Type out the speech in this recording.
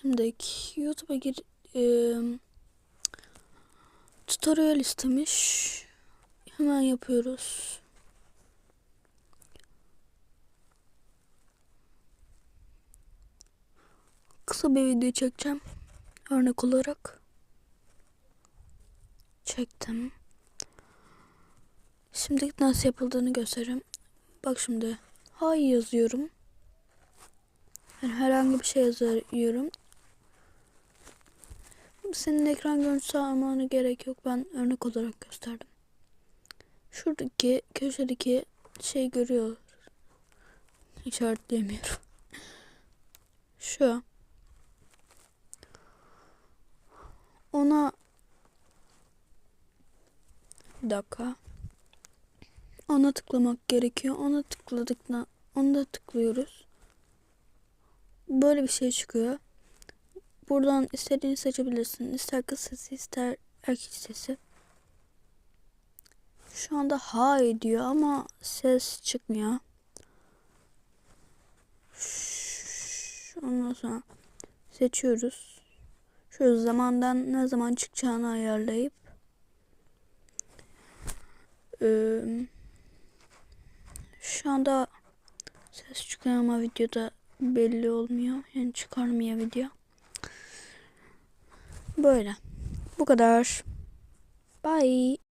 Şimdi YouTube'a gir e, tutorial istemiş. Hemen yapıyoruz. Kısa bir video çekeceğim. Örnek olarak. Çektim. Şimdi nasıl yapıldığını göstereyim. Bak şimdi. Hay yazıyorum. Yani herhangi bir şey yazıyorum. Senin ekran görüntüsü almana gerek yok. Ben örnek olarak gösterdim. Şuradaki köşedeki şey görüyor. İşaretleyemiyorum. Şu. Ona bir dakika. Ona tıklamak gerekiyor. Ona tıkladıkla onu da tıklıyoruz. Böyle bir şey çıkıyor. Buradan istediğini seçebilirsin. İster kız sesi ister erkek sesi. Şu anda ha ediyor ama ses çıkmıyor. Ondan sonra seçiyoruz. Şu zamandan ne zaman çıkacağını ayarlayıp eee, şu anda ses çıkıyor ama videoda belli olmuyor. Yani çıkarmıyor video. Böyle. Bu kadar. Bye.